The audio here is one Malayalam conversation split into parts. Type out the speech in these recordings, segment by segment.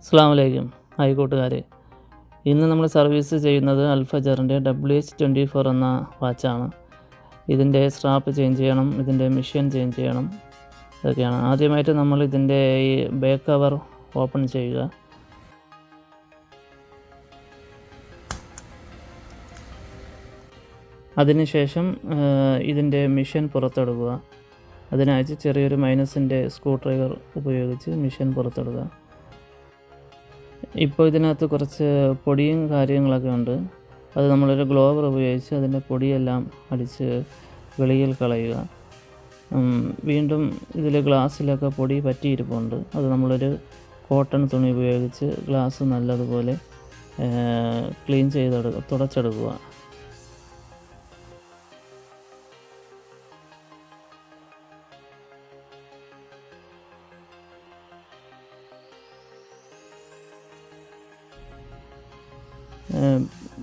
അസ്സാം വലൈക്കും ഹായ് കൂട്ടുകാരെ. ഇന്ന് നമ്മൾ സർവീസ് ചെയ്യുന്നത് അൽഫജറിന്റെ ഡബ്ല്യു എച്ച് ട്വന്റി ഫോർ എന്ന വാച്ചാണ്. ഇതിന്റെ സ്ട്രാപ്പ് ചേഞ്ച് ചെയ്യണം ഇതിന്റെ മെഷീൻ ചേഞ്ച് ചെയ്യണം ഇതൊക്കെയാണ്. ആദ്യമായിട്ട് നമ്മൾ ഇതിന്റെ ഈ ബാക്ക് കവർ ഓപ്പൺ ചെയ്യുക. അതിനുശേഷം ഇതിന്റെ മെഷീൻ പുറത്തെടുക്കുക. അതിനായിട്ട് ചെറിയൊരു മൈനസിന്റെ സ്ക്രൂ ഡ്രൈവർ ഉപയോഗിച്ച് മെഷീൻ പുറത്തെടുക്കുക. ഇപ്പോൾ ഇതിനകത്ത് കുറച്ച് പൊടിയും കാര്യങ്ങളൊക്കെ ഉണ്ട്. അത് നമ്മളൊരു ഗ്ലോവർ ഉപയോഗിച്ച് അതിന്റെ പൊടിയെല്ലാം അടിച്ച് വെളിയിൽ കളയുക. വീണ്ടും ഇതിൽ ഗ്ലാസ്സിലൊക്കെ പൊടി പറ്റിയിരിപ്പുണ്ട്. അത് നമ്മളൊരു കോട്ടൺ തുണി ഉപയോഗിച്ച് ഗ്ലാസ് നല്ലതുപോലെ ക്ലീൻ ചെയ്തെടുക്കുക തുടച്ചെടുക്കുക.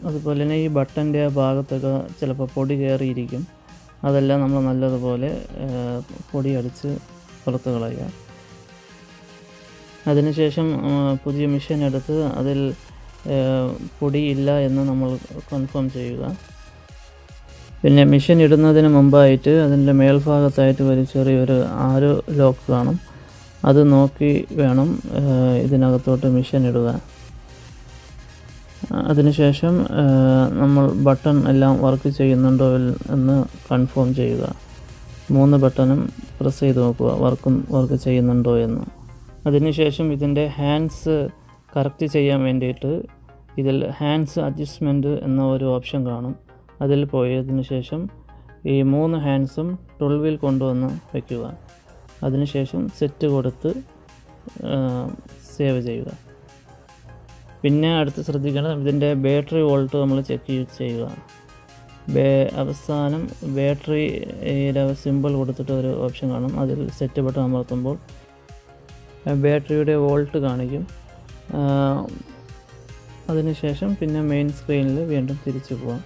അതുപോലെ തന്നെ ഈ ബട്ടന്റെ ആ ഭാഗത്തൊക്കെ ചിലപ്പോൾ പൊടി കയറിയിരിക്കും. അതെല്ലാം നമ്മൾ നല്ലതുപോലെ പൊടി അടിച്ച് പുറത്ത് കളയുക. അതിനുശേഷം പുതിയ മെഷീൻ എടുത്ത് അതിൽ പൊടിയില്ല എന്ന് നമ്മൾ കൺഫേം ചെയ്യുക. പിന്നെ മെഷീൻ ഇടുന്നതിന് മുമ്പായിട്ട് അതിന്റെ മേൽഭാഗത്തായിട്ട് ഒരു ചെറിയൊരു ആരോ ലോക്ക് കാണും. അത് നോക്കി വേണം ഇതിനകത്തോട്ട് മെഷീൻ ഇടുക അതിനുശേഷം നമ്മൾ ബട്ടൺ എല്ലാം വർക്ക് ചെയ്യുന്നുണ്ടോ എന്ന് കൺഫേം ചെയ്യുക. മൂന്ന് ബട്ടണും പ്രസ് ചെയ്ത് നോക്കുക വർക്കും വർക്ക് ചെയ്യുന്നുണ്ടോ എന്ന്. അതിനുശേഷം ഇതിന്റെ ഹാൻഡ്സ് കറക്റ്റ് ചെയ്യാൻ വേണ്ടിയിട്ട് ഇതിൽ ഹാൻഡ്സ് അഡ്ജസ്റ്റ്മെന്റ് എന്ന ഒരു ഓപ്ഷൻ കാണും. അതിൽ പോയതിനു ശേഷം ഈ മൂന്ന് ഹാൻഡ്സും ട്വൽവിൽ കൊണ്ടുവന്ന് വയ്ക്കുക. അതിനുശേഷം സെറ്റ് കൊടുത്ത് സേവ് ചെയ്യുക. പിന്നെ അടുത്ത് ശ്രദ്ധിക്കണം ഇതിന്റെ ബാറ്ററി വോൾട്ട് നമ്മൾ ചെക്ക് ചെയ്യുക. ബേ അവസാനം ബാറ്ററിയുടെ സിമ്പിൾ കൊടുത്തിട്ട് ഒരു ഓപ്ഷൻ കാണും. അതിൽ സെറ്റ് ബട്ടൺ അമർത്തുമ്പോൾ ബാറ്ററിയുടെ വോൾട്ട് കാണിക്കും. അതിനുശേഷം പിന്നെ മെയിൻ സ്ക്രീനിൽ വീണ്ടും തിരിച്ചു പോവാം.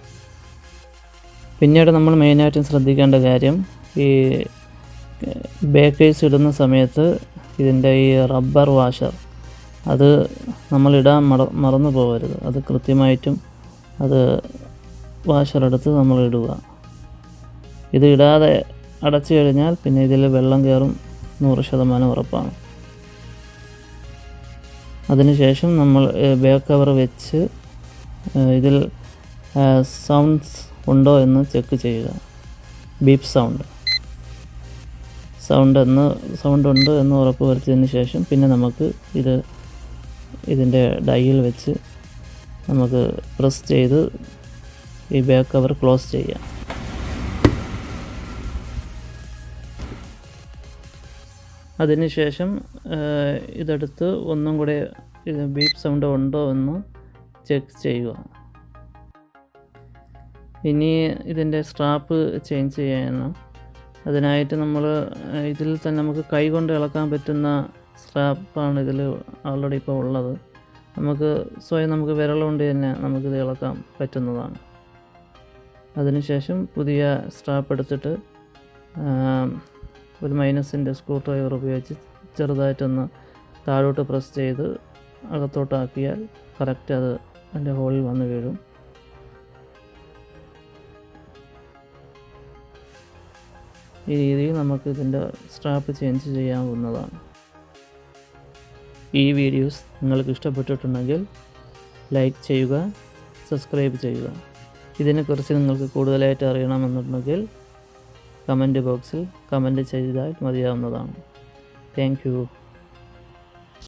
പിന്നീട് നമ്മൾ മെയിനായിട്ടും ശ്രദ്ധിക്കേണ്ട കാര്യം ഈ ബേക്കേഴ്സ് ഇടുന്ന സമയത്ത് ഇതിന്റെ ഈ റബ്ബർ വാഷർ അത് നമ്മളിടാൻ മറ മറന്നു പോകരുത്. അത് കൃത്യമായിട്ടും അത് വാഷറെടുത്ത് നമ്മളിടുക. ഇത് ഇടാതെ അടച്ചു കഴിഞ്ഞാൽ പിന്നെ ഇതിൽ വെള്ളം കയറും നൂറ് ശതമാനം ഉറപ്പാണ്. അതിനുശേഷം നമ്മൾ ബാക്ക് കവർ വെച്ച് ഇതിൽ സൗണ്ട്സ് ഉണ്ടോ എന്ന് ചെക്ക് ചെയ്യുക. ബീപ്പ് സൗണ്ട് സൗണ്ട് എന്ന് സൗണ്ട് ഉണ്ട് എന്ന് ഉറപ്പ് വരുത്തിയതിന് ശേഷം പിന്നെ നമുക്ക് ഇത് ഇതിന്റെ ഡൈയിൽ വെച്ച് നമുക്ക് പ്രസ് ചെയ്ത് ഈ ബാക്ക് കവർ ക്ലോസ് ചെയ്യാം. അതിനുശേഷം ഇതെടുത്ത് ഒന്നും കൂടെ ഇത് ബീപ്പ് സൗണ്ട് ഉണ്ടോ എന്ന് ചെക്ക് ചെയ്യുക. ഇനി ഇതിന്റെ സ്ട്രാപ്പ് ചേഞ്ച് ചെയ്യണം. അതിനായിട്ട് നമ്മൾ ഇതിൽ തന്നെ നമുക്ക് കൈ കൊണ്ട് ഇളക്കാൻ പറ്റുന്ന സ്ട്രാപ്പാണ് ഇതിൽ ആൾറെഡി ഇപ്പോൾ ഉള്ളത്. നമുക്ക് സ്വയം നമുക്ക് വിരൽ കൊണ്ട് തന്നെ നമുക്കിത് ഇളക്കാൻ പറ്റുന്നതാണ്. അതിനുശേഷം പുതിയ സ്ട്രാപ്പ് എടുത്തിട്ട് ഒരു മൈനസിന്റെ സ്ക്രൂ ഡ്രൈവർ ഉപയോഗിച്ച് ചെറുതായിട്ടൊന്ന് താഴോട്ട് പ്രസ് ചെയ്ത് അകത്തോട്ടാക്കിയാൽ കറക്റ്റ് അത് അതിന്റെ ഹോളിൽ വന്ന് വീഴും. ഈ രീതിയിൽ നമുക്ക് ഇതിന്റെ സ്ട്രാപ്പ് ചേഞ്ച് ചെയ്യാവുന്നതാണ്. ഈ വീഡിയോസ് നിങ്ങൾക്ക് ഇഷ്ടപ്പെട്ടിട്ടുണ്ടെങ്കിൽ ലൈക്ക് ചെയ്യുക സബ്സ്ക്രൈബ് ചെയ്യുക. ഇതിനെക്കുറിച്ച് നിങ്ങൾക്ക് കൂടുതലായിട്ട് അറിയണമെന്നുണ്ടെങ്കിൽ കമന്റ് ബോക്സിൽ കമന്റ് ചെയ്താൽ മതിയാവുന്നതാണ്. താങ്ക്